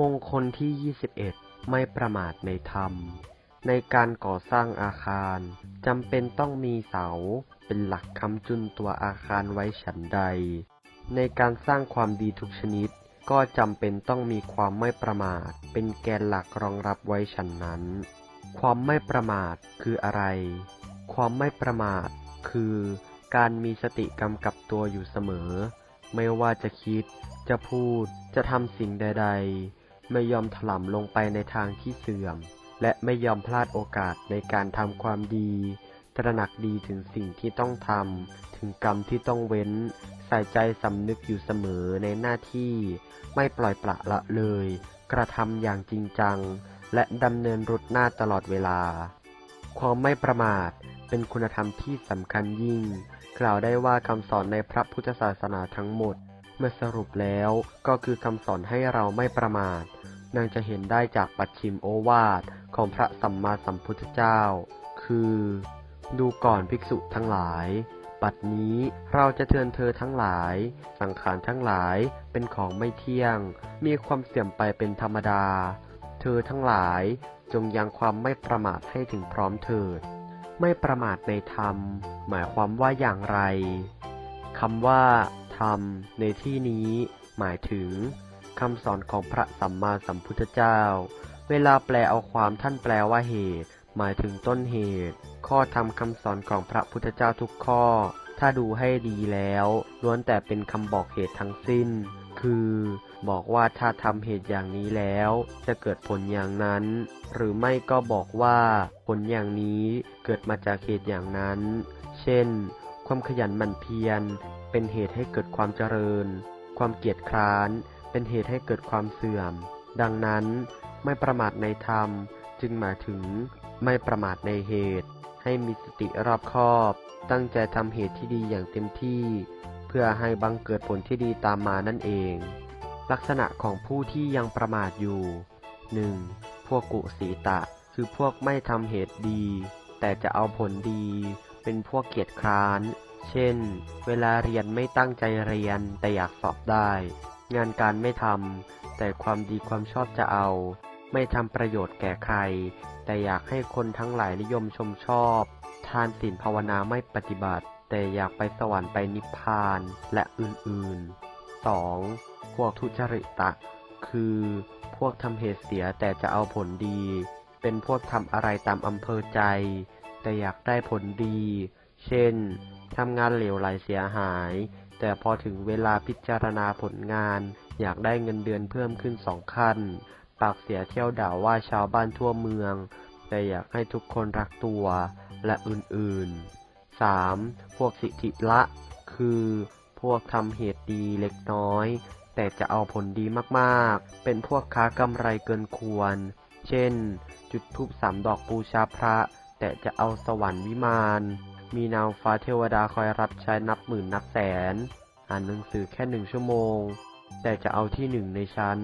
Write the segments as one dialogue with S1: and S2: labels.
S1: มงคลที่ 21 ไม่ประมาทในธรรม ในการก่อสร้างอาคารจำเป็นต้องมีเสา เป็นหลักค้ำจุนตัวอาคารไว้ฉันใด ในการสร้างความดีทุกชนิด ก็จำเป็นต้องมีความไม่ประมาท เป็นแกนหลักรองรับไว้ฉันนั้น ความไม่ประมาทคืออะไร ความไม่ประมาท คือ การมีสติกำกับตัวอยู่เสมอ ไม่ว่าจะคิด จะพูด จะทำสิ่งใด ๆ ไม่ยอมถลำลงไปในทางที่เสื่อม และไม่ยอมพลาดโอกาสในการทำความดี ตระหนักดีถึงสิ่งที่ต้องทำ ถึงกรรมที่ต้องเว้น ใส่ใจสำนึกอยู่เสมอในหน้าที่ ไม่ปล่อยปละละเลย กระทำอย่างจริงจัง และดำเนินรุดหน้าตลอดเวลา ความไม่ประมาทเป็นคุณธรรมที่สำคัญยิ่ง กล่าวได้ว่าคำสอนในพระพุทธศาสนาทั้งหมดเมื่อสรุปแล้วก็คือคำสอนให้เราไม่ประมาท นางจะเห็นได้จากปัจฉิมโอวาทของพระสัมมาสัมพุทธเจ้า คือ ดูก่อนภิกษุทั้งหลาย ปัดนี้เราจะเตือนเธอทั้งหลาย สังขารทั้งหลายเป็นของไม่เที่ยง มีความเสื่อมไปเป็นธรรมดา เธอทั้งหลายจงยังความไม่ประมาทให้ถึงพร้อมเถิด ไม่ประมาทในธรรม หมายความว่าอย่างไรคำว่า ธรรม ในที่นี้ หมายถึง คำสอนของพระสัมมาสัมพุทธเจ้า เวลาแปลเอาความท่านแปลว่าเหตุ หมายถึงต้นเหตุ ข้อธรรมคำสอนของพระพุทธเจ้าทุกข้อ ถ้าดูให้ดีแล้วล้วนแต่เป็นคำบอกเหตุทั้งสิ้น คือ บอกว่าถ้าทำเหตุอย่างนี้แล้ว จะเกิดผลอย่างนั้น หรือไม่ก็บอกว่า ผลอย่างนี้เกิดมาจากเหตุอย่างนั้น เช่น ความขยันหมั่นเพียรเป็นเหตุให้เกิดความเจริญ ความเกียจคร้าน เป็นเหตุให้เกิดความเสื่อม ดังนั้น ไม่ประมาทในธรรมจึงหมายถึงไม่ประมาทในเหตุ ให้มีสติรอบคอบ ตั้งใจทำเหตุที่ดีอย่างเต็มที่ เพื่อให้บังเกิดผลที่ดีตามมานั่นเอง ลักษณะของผู้ที่ยังประมาทอยู่ 1. พวกกุสีตะ คือพวกไม่ทำเหตุดี แต่จะเอาผลดี เป็นพวกเกียจคร้าน เช่น เวลาเรียนไม่ตั้งใจเรียนแต่อยากสอบได้ งานการไม่ทำแต่ความดีความชอบจะเอา ไม่ทำประโยชน์แก่ใคร แต่อยากให้คนทั้งหลายนิยมชมชอบ ทานศีลภาวนาไม่ปฏิบัติ แต่อยากไปสวรรค์ไปนิพพานและอื่นๆ 2. พวกทุจริตะ คือ พวกทำเหตุเสียแต่จะเอาผลดี เป็นพวกทำอะไรตามอำเภอใจ แต่อยากได้ผลดี เช่นทำงานเหลวไหลเสียหาย แต่พอถึงเวลาพิจารณาผลงาน อยากได้เงินเดือนเพิ่มขึ้นสองขั้น ปากเสียเที่ยวด่าว่าชาวบ้านทั่วเมือง แต่อยากให้ทุกคนรักตัวและอื่นๆ 3. พวกสิทธิละ คือพวกทำเหตุดีเล็กน้อย แต่จะเอาผลดีมากๆ เป็นพวกค้ากำไรเกินควร เช่น จุดธูปสามดอกบูชาพระ แต่จะเอาสวรรค์วิมาน มีนางฟ้าเทวดาคอยรับใช้นับหมื่นนับแสน อ่านหนังสือแค่หนึ่งชั่วโมง แต่จะเอาที่หนึ่งในชั้น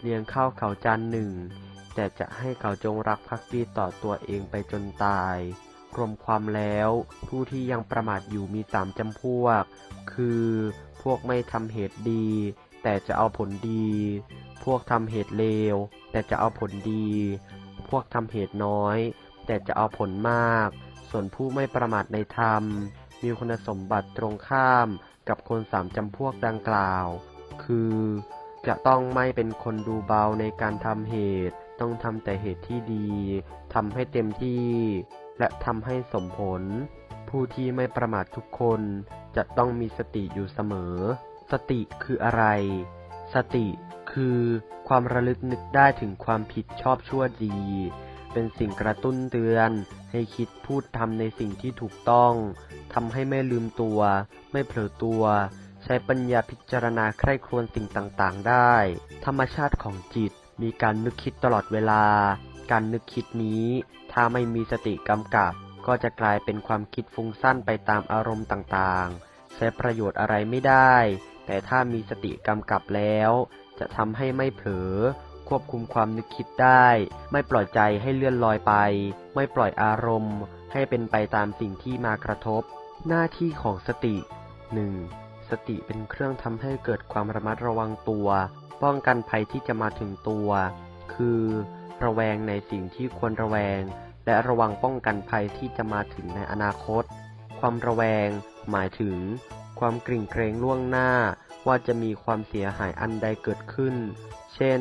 S1: เลี้ยงข้าวเขาจานหนึ่ง แต่จะให้เขาจงรักภักดีต่อตัวเองไปจนตาย รวมความแล้ว ผู้ที่ยังประมาทอยู่มีสามจำพวก คือพวกไม่ทำเหตุดี แต่จะเอาผลดี พวกทำเหตุเลว แต่จะเอาผลดี พวกทำเหตุน้อย แต่จะเอาผลมาก ส่วนผู้ไม่ประมาทในธรรม มีคุณสมบัติตรงข้ามกับคนสามจำพวกดังกล่าว คือ จะต้องไม่เป็นคนดูเบาในการทำเหตุ ต้องทำแต่เหตุที่ดีทำให้เต็มที่ และทำให้สมผล ผู้ที่ไม่ประมาททุกคนจะต้องมีสติอยู่เสมอ สติคืออะไร สติคือความระลึกนึกได้ถึงความผิดชอบชั่วดี เป็นสิ่งกระตุ้นเตือน ให้คิดพูดทำในสิ่งที่ถูกต้องทำให้ไม่ลืมตัว ไม่เผลอตัว ใช้ปัญญาพิจารณาใคร่ครวญสิ่งต่างๆ ได้ ธรรมชาติของจิตมีการนึกคิดตลอดเวลา การนึกคิดนี้ ถ้าไม่มีสติกำกับ ก็จะกลายเป็นความคิดฟุ้งซ่านไปตามอารมณ์ต่างๆ ใช้ประโยชน์อะไรไม่ได้ แต่ถ้ามีสติกำกับแล้ว จะทำให้ไม่เผลอ ควบคุมความนึกคิดได้ ไม่ปล่อยใจให้เลื่อนลอยไป ไม่ปล่อยอารมณ์ ให้เป็นไปตามสิ่งที่มากระทบ หน้าที่ของสติ 1. สติเป็นเครื่องทำให้เกิดความระมัดระวังตัว ป้องกันภัยที่จะมาถึงตัว คือ ระแวงในสิ่งที่ควรระแวง และระวังป้องกันภัยที่จะมาถึงในอนาคต ความระแวง หมายถึง ความกริ่งเกรงล่วงหน้า ว่าจะมีความเสียหายอันใดเกิดขึ้น เช่น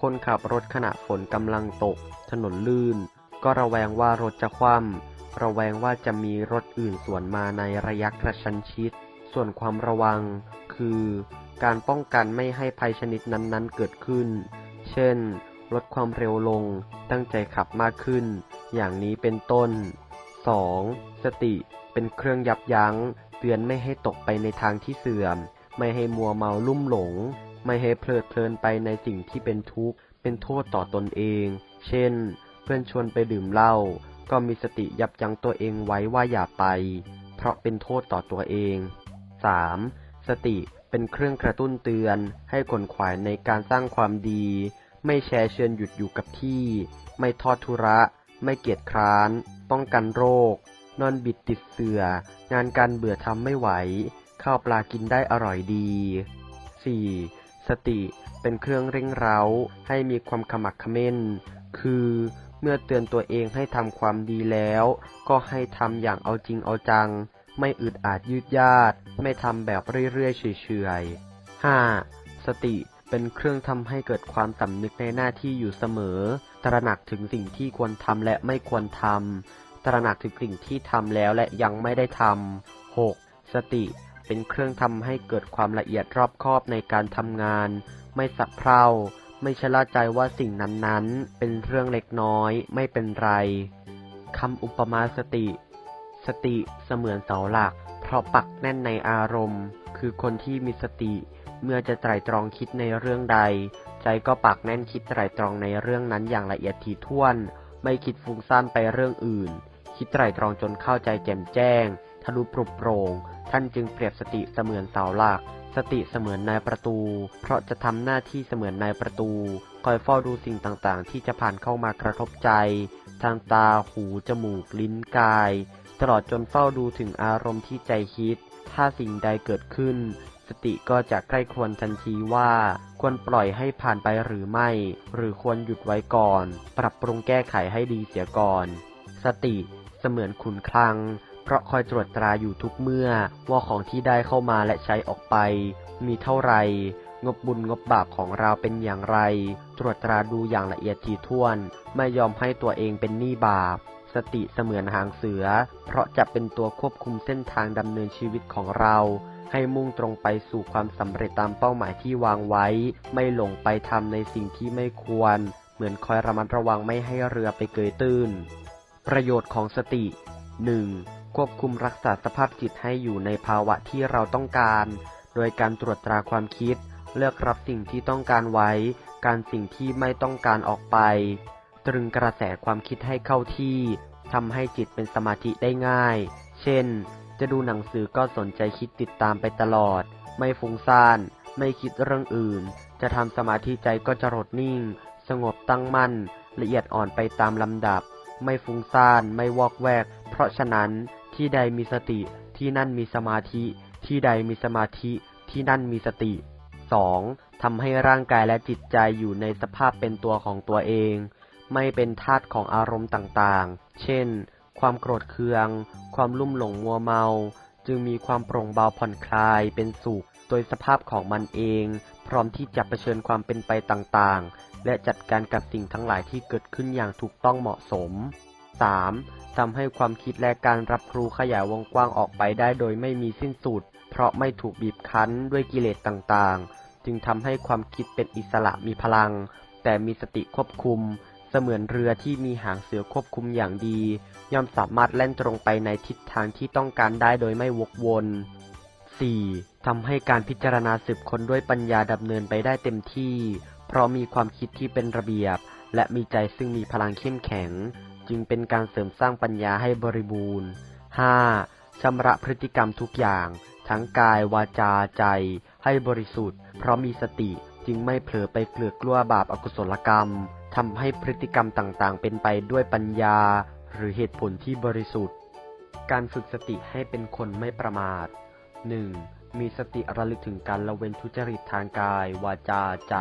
S1: คนขับรถขณะฝนกำลังตก ถนนลื่น ก็ระแวงว่ารถจะคว่ำระแวงว่าจะมีรถอื่นสวนมาในระยะกระชั้นชิด ส่วนความระวัง คือ การป้องกันไม่ให้ภัยชนิดนั้นๆ เกิดขึ้น เช่น ลดความเร็วลง ตั้งใจขับมากขึ้น อย่างนี้เป็นต้น 2. สติเป็นเครื่องยับยั้ง เตือนไม่ให้ตกไปในทางที่เสื่อม ไม่ให้มัวเมาลุ่มหลง ไม่ให้เพลิดเพลินไปในสิ่งที่เป็นทุกข์ เป็นโทษต่อตนเอง เช่น เพื่อนชวนไปดื่มเหล้า ก็มีสติยับยั้งตัวเองไว้ว่าอย่าไป เพราะเป็นโทษต่อตัวเอง 3. สติเป็นเครื่องกระตุ้นเตือน ให้ขนขวายในการสร้างความดี ไม่แชร์เชิญหยุดอยู่กับที่ ไม่ทอดทุระ ไม่เกียจคร้าน ป้องกันโรค นอนบิดติดเสืองานการเบื่อทำไม่ไหว ข้าวปลากินได้อร่อยดี 4. สติเป็นเครื่องเร่งเร้าให้มีความขมักขม้น คือเมื่อเตือนตัวเองให้ทำความดีแล้ว ก็ให้ทำอย่างเอาจริงเอาจัง ไม่อึดอาดยืดยาด ไม่ทำแบบเรื่อยๆเฉยๆ 5. สติเป็นเครื่องทำให้เกิดความสำนึกในหน้าที่อยู่เสมอ ตระหนักถึงสิ่งที่ควรทำและไม่ควรทำตระหนักถึงสิ่งที่ทำแล้วและยังไม่ได้ทำ 6. สติ เป็นเครื่องทำให้เกิดความละเอียดรอบคอบในการทำงาน ไม่สับเพร่า ไม่ชะล่าใจว่าสิ่งนั้นๆ เป็นเรื่องเล็กน้อย ไม่เป็นไรคำอุปมาสติ สติเสมือนเสาหลัก เพราะปักแน่นในอารมณ์ คือคนที่มีสติ เมื่อจะไตร่ตรองคิดในเรื่องใด ใจก็ปักแน่นคิดไตร่ตรองในเรื่องนั้นอย่างละเอียดถี่ถ้วน ไม่คิดฟุ้งซ่านไปเรื่องอื่น คิดไตร่ตรองจนเข้าใจแจ่มแจ้ง ทะลุปรุโปร่งท่านจึงเปรียบสติเสมือนเสาหลัก สติเสมือนนายประตู เพราะจะทำหน้าที่เสมือนนายประตู คอยเฝ้าดูสิ่งต่างๆ ที่จะผ่านเข้ามากระทบใจ ทางตา หู จมูก ลิ้น กาย ตลอดจนเฝ้าดูถึงอารมณ์ที่ใจคิด ถ้าสิ่งใดเกิดขึ้น สติก็จะใกล้ควรทันทีว่า ควรปล่อยให้ผ่านไปหรือไม่ หรือควรหยุดไว้ก่อน ปรับปรุงแก้ไขให้ดีเสียก่อน สติเสมือนขุนคลัง เพราะคอยตรวจตราอยู่ทุกเมื่อว่าของที่ได้เข้ามาและใช้ออกไป มีเท่าไหร่งบบุญงบบาปของเราเป็นอย่างไร ตรวจตราดูอย่างละเอียดถี่ถ้วน ไม่ยอมให้ตัวเองเป็นหนี้บาป สติเสมือนหางเสือ เพราะจะเป็นตัวควบคุมเส้นทางดำเนินชีวิตของเรา ให้มุ่งตรงไปสู่ความสำเร็จตามเป้าหมายที่วางไว้ ไม่หลงไปทำในสิ่งที่ไม่ควร เหมือนคอยระมัดระวังไม่ให้เรือไปเกยตื้น ประโยชน์ของสติ 1. ควบคุมรักษาสภาพจิตให้อยู่ในภาวะที่เราต้องการ โดยการตรวจตราความคิด เลือกรับสิ่งที่ต้องการไว้ การสิ่งที่ไม่ต้องการออกไป ตรึงกระแสความคิดให้เข้าที่ทำให้จิตเป็นสมาธิได้ง่าย เช่น จะดูหนังสือก็สนใจคิดติดตามไปตลอด ไม่ฟุ้งซ่าน ไม่คิดเรื่องอื่น จะทำสมาธิใจก็จะรดนิ่ง สงบตั้งมั่น ละเอียดอ่อนไปตามลำดับ ไม่ฟุ้งซ่าน ไม่วอกแวก เพราะฉะนั้น ที่ใดมีสติ ที่นั่นมีสมาธิ ที่ใดมีสมาธิ ที่นั่นมีสติ 2. ทำให้ร่างกายและจิตใจอยู่ในสภาพเป็นตัวของตัวเอง ไม่เป็นทาสของอารมณ์ต่างๆ เช่น ความโกรธเคือง ความลุ่มหลงมัวเมา จึงมีความโปร่งเบาผ่อนคลายเป็นสุข โดยสภาพของมันเอง พร้อมที่จะเผชิญความเป็นไปต่างๆ และจัดการกับสิ่งทั้งหลายที่เกิดขึ้นอย่างถูกต้องเหมาะสม 3. ทำให้ความคิดและการรับรู้ขยายวงกว้างออกไปได้โดยไม่มีสิ้นสุด เพราะไม่ถูกบีบคั้นด้วยกิเลสต่างๆ จึงทำให้ความคิดเป็นอิสระมีพลัง แต่มีสติควบคุม เสมือนเรือที่มีหางเสือควบคุมอย่างดี ย่อมสามารถแล่นตรงไปในทิศทางที่ต้องการได้โดยไม่วกวน 4. ทำให้การพิจารณาสืบค้นด้วยปัญญาดำเนินไปได้เต็มที่ เพราะมีความคิดที่เป็นระเบียบ และมีใจซึ่งมีพลังเข้มแข็ง จึงเป็นการเสริมสร้างปัญญาให้บริบูรณ์ 5. ชำระพฤติกรรมทุกอย่าง ทั้งกายวาจาใจ ให้บริสุทธิ์ เพราะมีสติจึงไม่เผลอไปเกลือกกลัวบาปอกุศลกรรมทำให้พฤติกรรมต่างๆ เป็นไปด้วยปัญญา หรือเหตุผลที่บริสุทธิ์ การฝึกสติให้เป็นคนไม่ประมาท 1. มีสติระลึกถึงการละเว้นทุจริตทางกาย วาจาใจ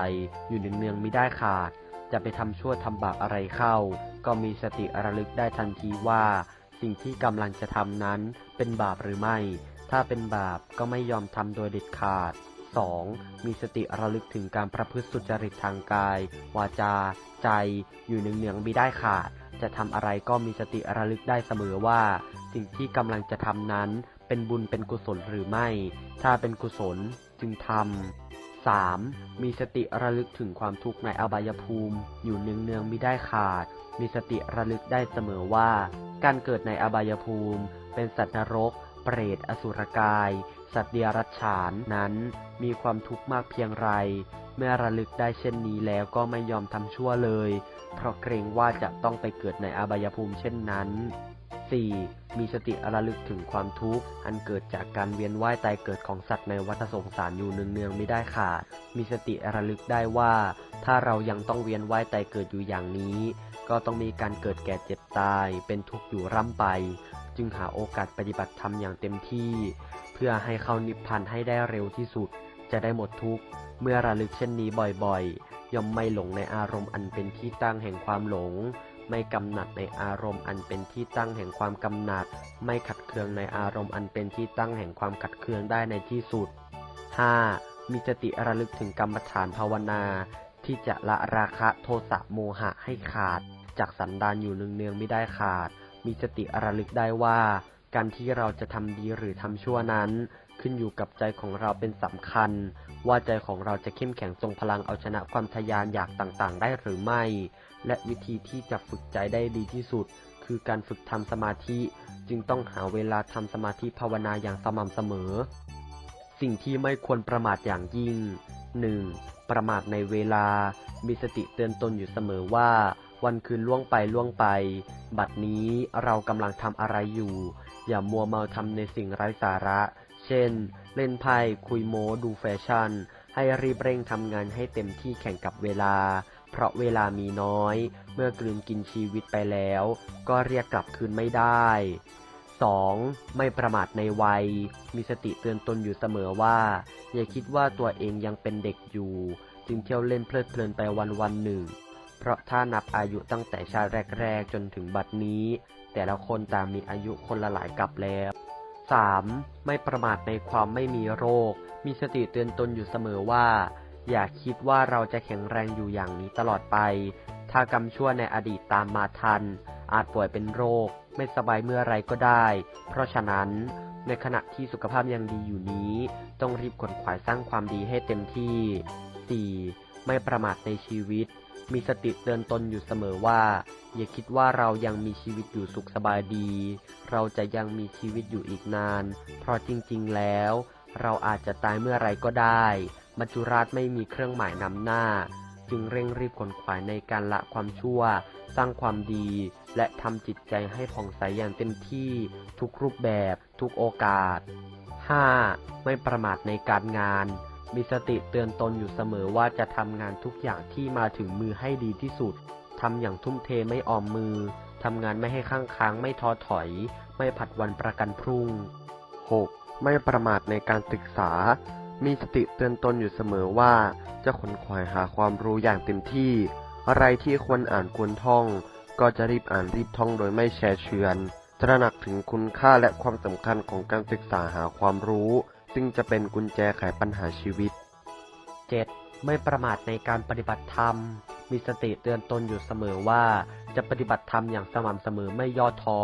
S1: อยู่เนืองๆไม่ได้ขาด จะไปทำชั่วทำบาปอะไรเข้า ก็มีสติระลึกได้ทันทีว่า สิ่งที่กำลังจะทำนั้นเป็นบาปหรือไม่ ถ้าเป็นบาปก็ไม่ยอมทำโดยเด็ดขาด 2. มีสติระลึกถึงการประพฤติสุจริตทางกาย วาจา ใจ อยู่เนืองๆไม่ได้ขาด จะทำอะไรก็มีสติระลึกได้เสมอว่า สิ่งที่กำลังจะทำนั้น เป็นบุญเป็นกุศลหรือไม่ ถ้าเป็นกุศลจึงทำ 3. มีสติระลึกถึงความทุกข์ในอบายภูมิ อยู่เนืองๆไม่ได้ขาด มีสติระลึกได้เสมอว่า การเกิดในอบายภูมิ เป็นสัตว์นรก เปรตอสุรกาย สัตว์เดรัจฉานนั้นมีความทุกข์มากเพียงไร เมื่อระลึกได้เช่นนี้แล้วก็ไม่ยอมทำชั่วเลย เพราะเกรงว่าจะต้องไปเกิดในอบายภูมิเช่นนั้น 4. มีสติระลึกถึงความทุกข์อันเกิดจากการเวียนว่ายตายเกิดของสัตว์ในวัฏสงสารอยู่เนืองๆไม่ได้ขาด มีสติระลึกได้ว่า ถ้าเรายังต้องเวียนว่ายตายเกิดอยู่อย่างนี้ ก็ต้องมีการเกิดแก่เจ็บตาย เป็นทุกข์อยู่ร่ำไป จึงหาโอกาสปฏิบัติธรรมอย่างเต็มที่ เพื่อให้เข้านิพพานให้ได้เร็วที่สุด จะได้หมดทุกข์เมื่อระลึกเช่นนี้บ่อยๆ ย่อมไม่หลงในอารมณ์อันเป็นที่ตั้งแห่งความหลง ไม่กำหนัดในอารมณ์อันเป็นที่ตั้งแห่งความกำหนัด ไม่ขัดเคืองในอารมณ์อันเป็นที่ตั้งแห่งความขัดเคืองได้ในที่สุด 5. มีสติระลึกถึงกรรมฐานภาวนา ที่จะละราคะโทสะโมหะให้ขาด จากสันดานอยู่เนืองๆไม่ได้ขาด มีสติระลึกได้ว่า การที่เราจะทำดีหรือทำชั่วนั้น ขึ้นอยู่กับใจของเราเป็นสำคัญ ว่าใจของเราจะเข้มแข็งทรงพลังเอาชนะความทะยานอยากต่างๆ ได้หรือไม่ และวิธีที่จะฝึกใจได้ดีที่สุด คือการฝึกทำสมาธิ จึงต้องหาเวลาทำสมาธิภาวนาอย่างสม่ำเสมอ สิ่งที่ไม่ควรประมาทอย่างยิ่ง 1. ประมาทในเวลา มีสติเตือนตนอยู่เสมอว่า วันคืนล่วงไปล่วงไป บัดนี้เรากำลังทำอะไรอยู่ อย่ามัวเมาทำในสิ่งไร้สาระ เช่น เล่นไพ่คุยโม้ดูแฟชั่น ให้รีบเร่งทำงานให้เต็มที่แข่งกับเวลา เพราะเวลามีน้อย เมื่อกลืนกินชีวิตไปแล้ว ก็เรียกกลับคืนไม่ได้ 2. ไม่ประมาทในวัย มีสติเตือนตนอยู่เสมอว่า อย่าคิดว่าตัวเองยังเป็นเด็กอยู่ จึงเที่ยวเล่นเพลิดเพลินไปวันวันหนึ่ง เพราะถ้านับอายุตั้งแต่ชาติแรก ๆ จนถึงบัดนี้ แต่ละคนต่างมีอายุคนละหลายกับแล้ว 3. ไม่ประมาทในความไม่มีโรค มีสติเตือนตนอยู่เสมอว่า อย่าคิดว่าเราจะแข็งแรงอยู่อย่างนี้ตลอดไป ถ้ากรรมชั่วในอดีตตามมาทัน อาจป่วยเป็นโรค ไม่สบายเมื่อไรก็ได้ เพราะฉะนั้น ในขณะที่สุขภาพยังดีอยู่นี้ ต้องรีบขวนขวายสร้างความดีให้เต็มที่ 4. ไม่ประมาทในชีวิต มีสติเตือนตนอยู่เสมอว่า อย่าคิดว่าเรายังมีชีวิตอยู่สุขสบายดี เราจะยังมีชีวิตอยู่อีกนาน เพราะจริงๆแล้ว เราอาจจะตายเมื่อไรก็ได้มัจจุราชไม่มีเครื่องหมายนำหน้า จึงเร่งรีบขวนขวายในการละความชั่ว สร้างความดี และทำจิตใจให้ผ่องใสอย่างเต็มที่ ทุกรูปแบบ ทุกโอกาส 5. ไม่ประมาทในการงาน มีสติเตือนตนอยู่เสมอว่าจะทำงานทุกอย่างที่มาถึงมือให้ดีที่สุด ทำอย่างทุ่มเทไม่ออมมือ ทำงานไม่ให้ข้างค้างไม่ท้อถอย ไม่ผัดวันประกันพรุ่ง 6. ไม่ประมาทในการศึกษา มีสติเตือนตนอยู่เสมอว่า จะขนขวายหาความรู้อย่างเต็มที่ อะไรที่ควรอ่านควรท่อง ก็จะรีบอ่านรีบท่องโดยไม่แชร์เชือนตระหนักถึงคุณค่าและความสำคัญของการศึกษาหาความรู้ ซึ่งจะเป็นกุญแจไขปัญหาชีวิต 7. ไม่ประมาทในการปฏิบัติธรรม มีสติเตือนตนอยู่เสมอว่า จะปฏิบัติธรรมอย่างสม่ำเสมอไม่ย่อท้อ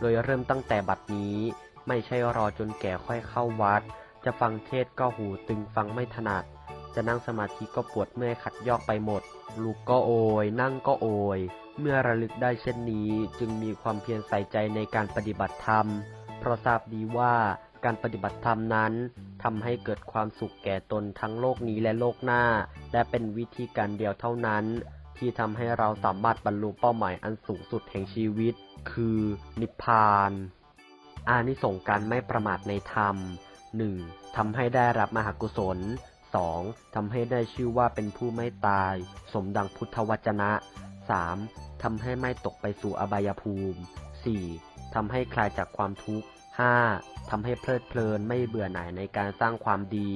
S1: โดยเริ่มตั้งแต่บัดนี้ ไม่ใช่รอจนแก่ค่อยเข้าวัด จะฟังเทศก็หูตึงฟังไม่ถนัด จะนั่งสมาธิก็ปวดเมื่อยขัดยอกไปหมด ลุกก็โอย นั่งก็โอย เมื่อระลึกได้เช่นนี้จึงมีความเพียรใส่ใจในการปฏิบัติธรรม เพราะทราบดีว่า การปฏิบัติธรรมนั้นทำให้เกิดความสุขแก่ตนทั้งโลกนี้และโลกหน้า และเป็นวิธีการเดียวเท่านั้น ที่ทำให้เราสามารถบรรลุเป้าหมายอันสูงสุดแห่งชีวิต คือนิพพาน อานิสงส์การไม่ประมาทในธรรม 1. ทำให้ได้รับมหากุศล 2. ทำให้ได้ชื่อว่าเป็นผู้ไม่ตาย สมดังพุทธวจนะ 3. ทำให้ไม่ตกไปสู่อบายภูมิ 4. ทำให้คลายจากความทุกข์ 5. ทำให้เพลิดเพลินไม่เบื่อหน่ายในการสร้างความดี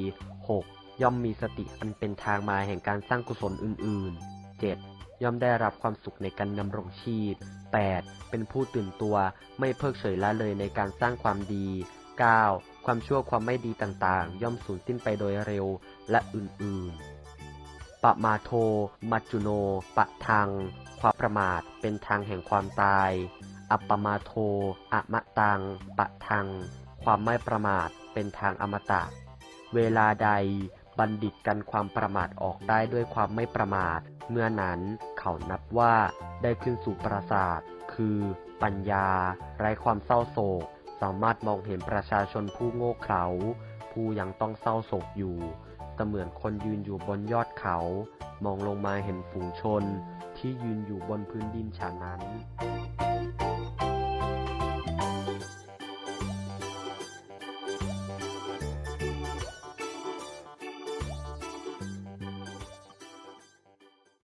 S1: 6. ย่อมมีสติอันเป็นทางมาแห่งการสร้างกุศลอื่นๆ 7. ย่อมได้รับความสุขในการดำรงชีพ 8. เป็นผู้ตื่นตัวไม่เพิกเฉยละเลยในการสร้างความดี 9. ความชั่วความไม่ดีต่างๆ ย่อมสูญสิ้นไปโดยเร็วและอื่นๆปะมาโท มัจจุโน ปะทัง ความประมาท เป็นทางแห่งความตาย อัปปมาโทอะมะตัง ปะทัง ความไม่ประมาทเป็นทางอมตะ เวลาใดบัณฑิตกันความประมาทออกได้ด้วยความไม่ประมาท เมื่อนั้นเขานับว่าได้ขึ้นสู่ปราสาท คือ ปัญญา ไร้ความเศร้าโศก สามารถมองเห็นประชาชนผู้โง่เขลาผู้ยังต้องเศร้าโศกอยู่ เสมือนคนยืนอยู่บนยอดเขา มองลงมาเห็นฝูงชน ที่ยืนอยู่บนพื้นดินฉะนั้น